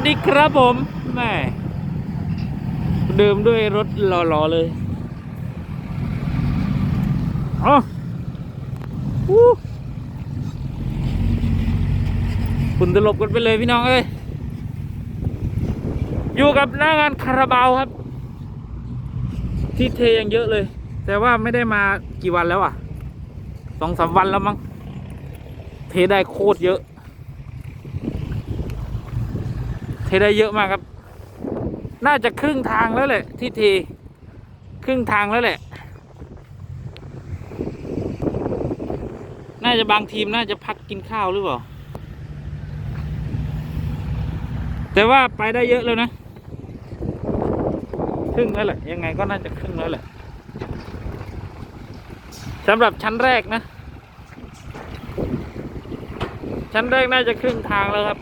วัสดีครับผมแม่เดิมด้วยรถหล่อๆเลยอ๋อวู้คุณตลบกันไปเลยพี่น้องเอ้ย อยู่กับหน้างานคาราบาวครับ ที่เทยังเยอะเลย แต่ว่าไม่ได้มากี่วันแล้วอะสองสามวันแล้วมั้งเทได้โคตรเยอะ เทได้เยอะมากครับ น่าจะครึ่งทางแล้วแหละที่เทครึ่งทางแล้วแหละ น่าจะบางทีมน่าจะพักกินข้าวหรือเปล่า แต่ว่าไปได้เยอะแล้วนะครึ่งแล้วแหละ ยังไงก็น่าจะครึ่งแล้วแหละสำหรับชั้นแรกนะ ชั้นแรกน่าจะครึ่งทางแล้วครับ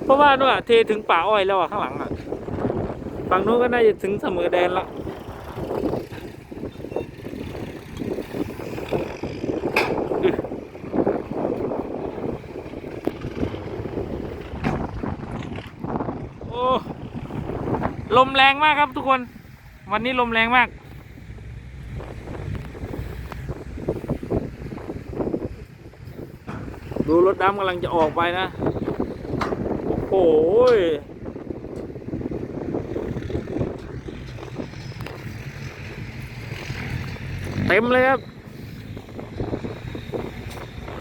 เพ ราะว่านู่นอะเทถึงป่าอ้อยแล้วอะข้างหลังอะฝั่งนู้นก็น่าจะถึงเสมอแดนล้วอึโอ้ลมแรงมากครับทุกคน วันนี้ลมแรงมากดูรถดำกำลังจะออกไปนะ โอ้ยเต็มเลยครับ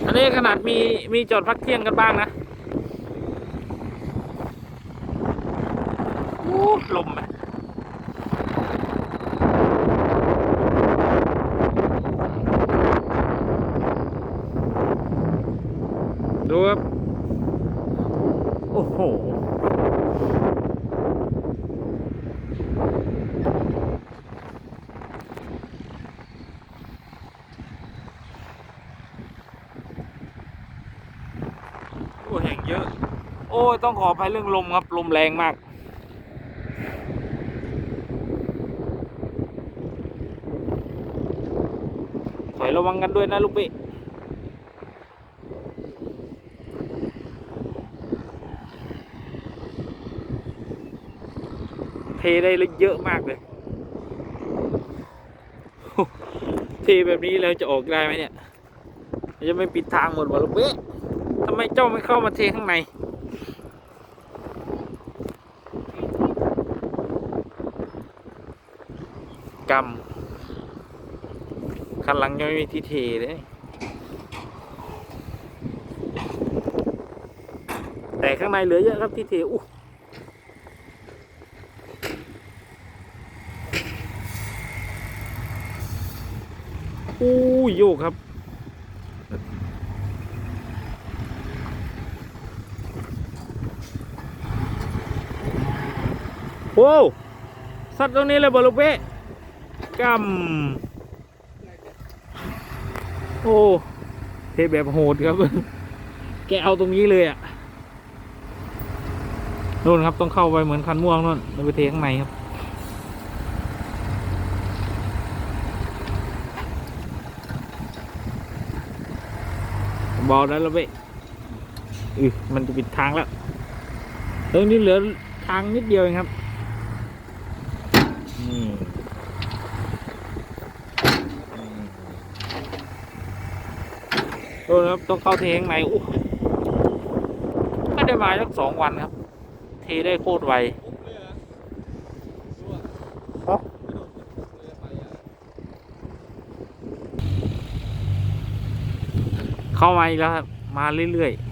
อันนี้ขนาดมีมีจอดพักเที่ยงกันบ้างนะโอ้ลมอะครับ โอ้โห โอ้แห่งเยอะ โอ้ยต้องขออภัยเรื่องลมครับ ลมแรงมาก ถอยระวังกันด้วยนะลูกพี่เทได้เลยเยอะมากเลย เทแบบนี้แล้วจะออกได้ไหมเนี่ย จะไม่ปิดทางหมดวะลูกเป๊ะทำไมเจ้าไม่เข้ามาเทข้างในกำคันหลังยังไม่มีที่เทเลยแต่ข้างในเหลือเยอะครับที่เทอู้อู้โยกครับ โว้วสัตว์ตรงนี้เลยบอลูกเป้กำโอ้เทแบบโหดครับ แกเอาตรงนี้เลยอะนู่นครับต้องเข้าไปเหมือนคันม่วงนู่นล้วไปเทข้างในครับบอกแล้วเราไปอือมันจะปิดทางแล้วตรงนี้เหลือทางนิดเดียวเองครับ นี่โอ้ครับต้องเข้าเทข้างในอู้ไม่ได้มาสักสองวันครับ เทได้โคตรไวเข้ามาอีกแล้วครับ มาเรื่อยๆ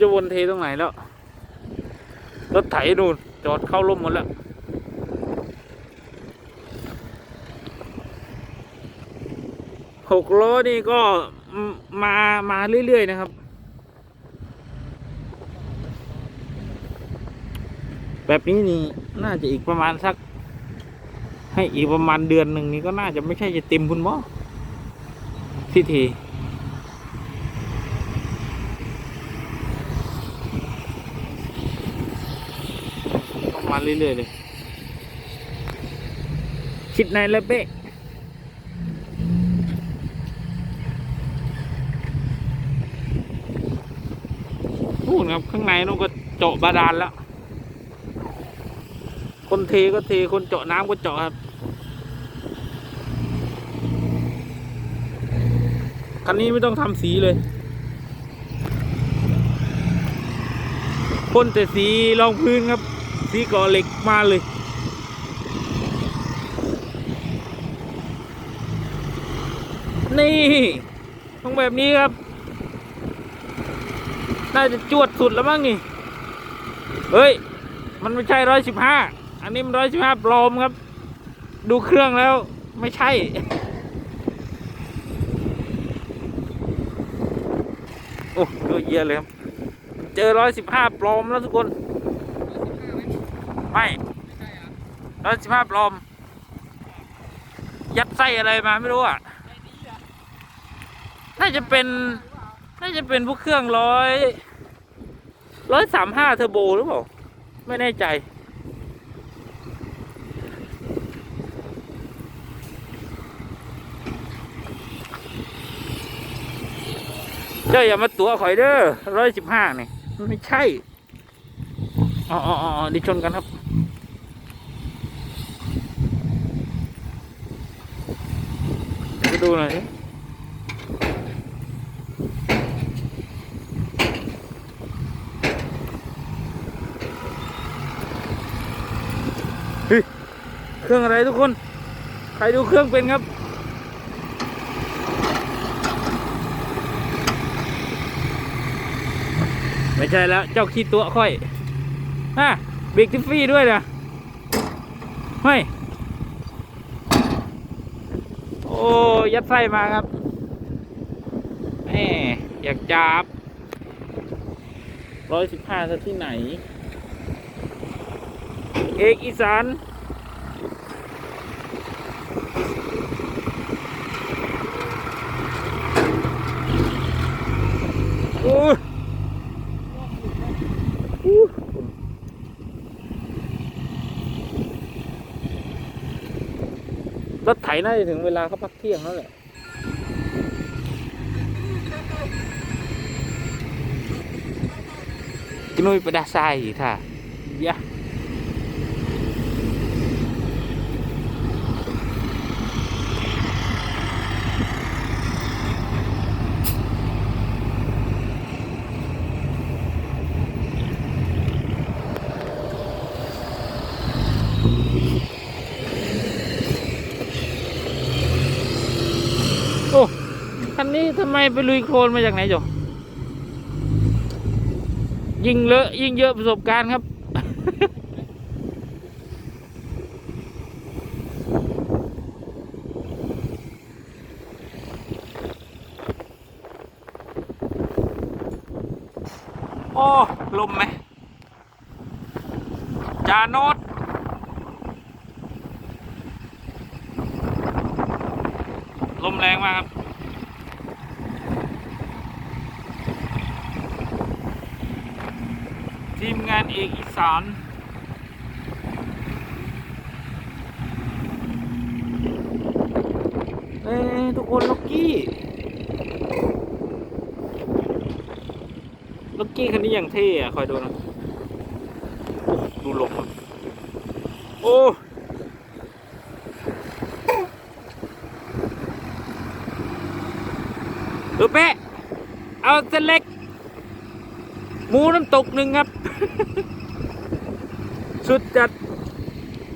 จะวนเทตรงไหนแล้ว รถไถนู่นจอดเข้าร่มหมดแล้วหกล้อนี่ก็มามาเรื่อย ๆ นะครับ แบบนี้นี่น่าจะอีกประมาณสัก ให้อีกประมาณเดือนหนึ่งนี้ก็น่าจะไม่ใช่จะเต็มคุณหมอที่ที เรื่อยๆเลยชิดในเลยเป๊ะพูดครับ ข้างในนู้นก็เจาะบาดาลแล้ว คนเทก็เท คนเจาะน้ำก็เจาะครับ คันนี้ไม่ต้องทำสีเลยพ่นแต่สีรองพื้นครับ สีก่อเหล็กมาเลย นี่ ต้องแบบนี้ครับ น่าจะจวดสุดแล้วมั้งนี่ เฮ้ย มันไม่ใช่ร้อยสิบห้าอันนี้มันร้อยสิบห้าปลอมครับ ดูเครื่องแล้วไม่ใช่โอ้เยอะแยะเลยครับ เจอร้อยสิบห้าปลอมแล้วทุกคน ไม่ร้อยสิบห้าปลม ยัดไส้อะไรมาไม่รู้อะ น่าจะเป็น น่าจะเป็นพวกเครื่องร้อย ร้อยสามห้าเทอร์โบหรือเปล่า ไม่แน่ใจ เจ้าอย่ามาตัวข่อยเด้อร้อยสิบห้านี่มันไม่ใช่อ๋ออ๋ออ๋อดิชนกันครับ ดูหน่อยเฮ้ยเครื่องอะไรทุกคน ใครดูเครื่องเป็นครับ ไม่ใช่แล้ว เจ้าขี้ตัวค่อยฮะบิ๊กทิฟฟี่ด้วยนะเฮ้ย โอ้ ยัดไส้มาครับแหมอยากจับร้อยสิบห้าที่ไหน เอกอีสาน ถไถน่าจะถึงเวลาเขาพักเที่ยงแล้วแหละ Kinuy pada saya ta. Ya. โอ้คันนี้ทำไมไปลุยโคลนมาจากไหนจ๊ะยิ่งเลอะยิ่งเยอะประสบการณ์ครับ โอ้ ลมไหมจาโนดลมแรงมากครับ ทีมงานเอกอีสานเอ้ยทุกคนล็อกกี้ล็อกกี้คันนี้อย่างเท่อะคอยดูนะ ดูลมอะโอ้เออเป๊ะเอาเส้นเล็ก หมูน้ำตกหนึ่งครับ สุดจัด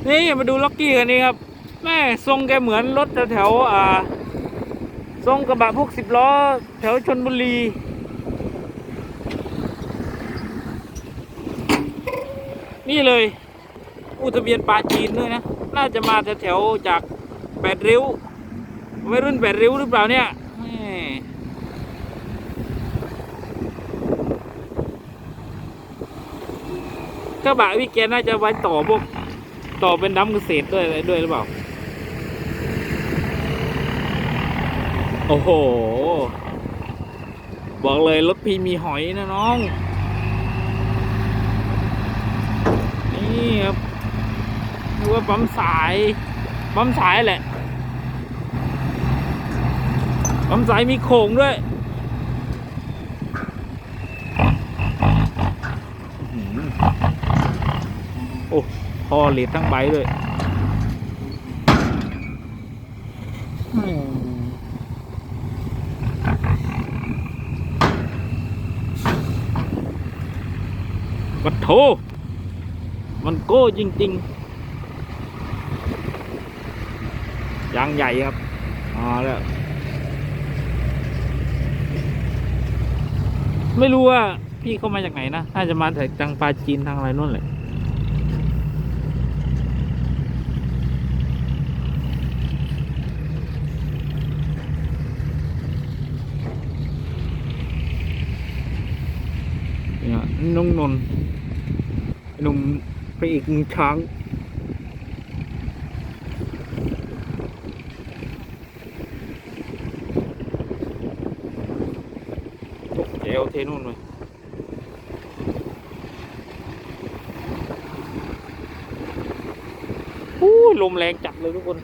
นี่มาดูล็อกกี้กันนี่ครับ แม่ทรงแกเหมือนรถแถวๆอ่า ทรงกระบะพวกสิบล้อ แถวชนบุรีนี่เลย อุทะเบียนปลาจีนด้วยนะ น่าจะมาแถวๆจากแปดริ้ว ไม่รุ่นแปดริ้วหรือเปล่าเนี่ยแม่ กระบะวิเกนน่าจะไว้ต่อพวกต่อเป็นน้ำเกษตรด้วยอะไรด้วยหรือเปล่า โอ้โห บอกเลยรถพีมีหอยนะน้อง นี่ครับนึกว่าปั๊มสายปั๊มสายแหละปั๊มสายมีโขงด้วยอื้อหือ โอ้พอเหล็ดทั้งใบเลยวัดโถมันโก้จริง ๆยางใหญ่ครับมาแล้วไม่รู้ว่าพี่เข้ามาจากไหนนะ น่าจะมาจากทางปลาจีนทางอะไรนู่นแหละ เน้องนนท์หนุ่มพระเอกช้างโอ้เจลเทนู่นเลยอู้ยลมแรงจัดเลยทุกคน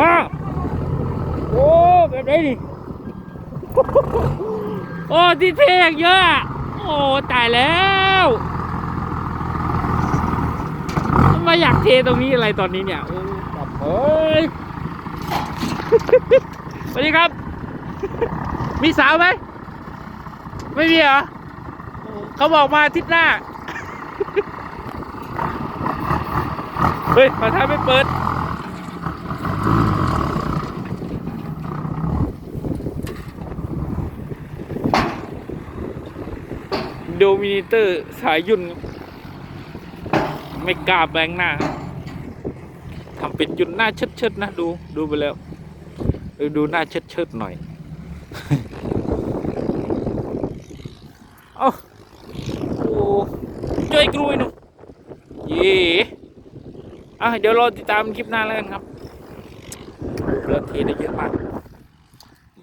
อ้าโอ้แบบนี้โอ้ที่เทกเยอะ โอ้ตายแล้วมาอยากเทตรงนี้อะไรตอนนี้เนี่ยโอ้แบบเฮ้ยสวัสดีครับ มีสาวไหม ไม่มีเหรอ เขาบอกมาอาทิตย์หน้า เฮ้ยขอท้ายไม่เปิด โดมินเตอร์สายยุ่น ไม่กล้าแบงหน้าทำเป็นยุ่นหน้าเชิดเชิดๆนะ ดูดูไปแล้วดูหน้าเชิดเชิดๆหน่อยเอาโอ้ช่วยกรุยหนูเย่อะเดี๋ยวรอติดตามคลิปหน้าแล้วกันครับเลือดเทได้เยอะมาก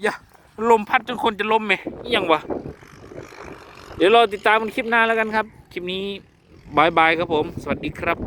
อย่าลมพัดจนคนจะล้มไหมยังวะ เดี๋ยวรอติดตามกันคลิปหน้าแล้วกันครับ คลิปนี้บายบายครับผม สวัสดีครับ